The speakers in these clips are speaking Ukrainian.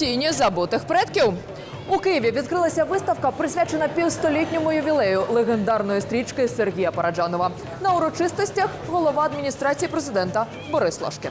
Тіні забутих предків. У Києві відкрилася виставка, присвячена півстолітньому ювілею легендарної стрічки Сергія Параджанова. На урочистостях голова адміністрації президента Борис Лашкін.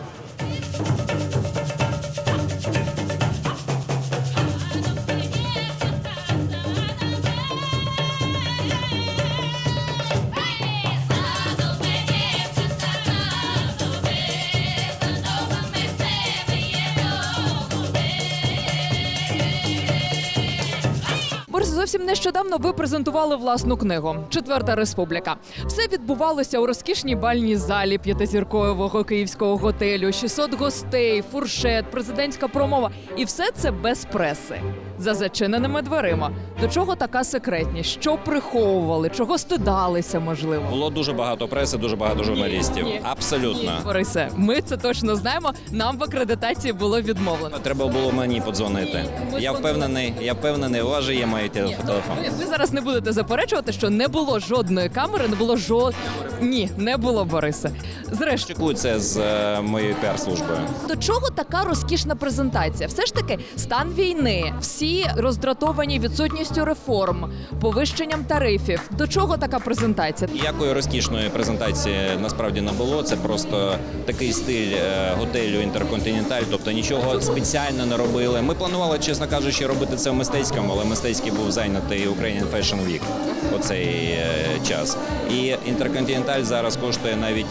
Борис, зовсім нещодавно ви презентували власну книгу Четверта республіка. Все відбувалося у розкішній бальній залі п'ятизіркового київського готелю, 600 гостей, фуршет, президентська промова. І все це без преси за зачиненими дверима. До чого така секретність? Що приховували? Чого стидалися? Можливо, Було дуже багато преси, дуже багато журналістів. ні. Абсолютно. Ні, Борисе, ми це точно знаємо. Нам в акредитації було відмовлено. Треба було мені подзвонити. Ми Я впевнений, я впевнений, у вас же є мій телеф- телефон. Ви, ви зараз не будете заперечувати, що не було жодної камери, не було жод... Ні, не було Бориса. Зрештою, це з е, моєю піар-службою. до чого така розкішна презентація? Все ж таки, стан війни, всі роздратовані відсутністю реформ, повищенням тарифів. До чого така презентація? Ніякої розкішної презентації насправді не було. Це просто такий стиль е, готелю Інтерконтиненталь, тобто нічого спеціально не робили. Ми планували, чесно кажучи, робити це в мистецькому, але мистецький був зайнятий Ukrainian Fashion Week у цей е, час. І Інтерконтиненталь зараз коштує навіть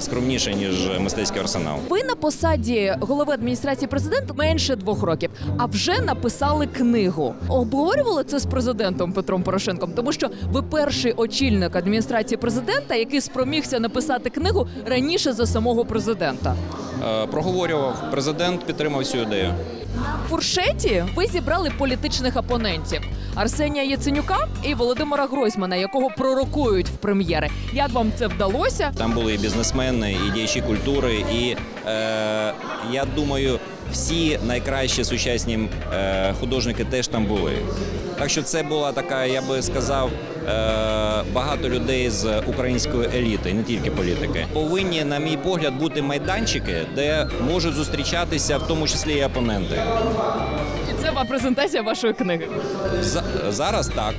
скромніше ніж мистецький арсенал. Ви на посаді голови адміністрації президента менше двох років, а вже написали книгу. Обговорювали це з президентом Петром Порошенком, тому що ви перший очільник адміністрації президента, який спромігся написати книгу раніше за самого президента. Е, Проговорював президент, підтримав цю ідею. В фуршеті ви зібрали політичних опонентів Арсенія Яценюка і Володимира Гройсмана, якого пророкують в прем'єри. Як вам це вдалося? Там були і бізнесмени, і діячі культури, і е, я думаю, всі найкращі сучасні е, художники теж там були. Так що це була така, я би сказав, багато людей з української еліти, не тільки політики. Повинні, на мій погляд, бути майданчики, де можуть зустрічатися, в тому числі і опоненти. І це презентація вашої книги. За- зараз так.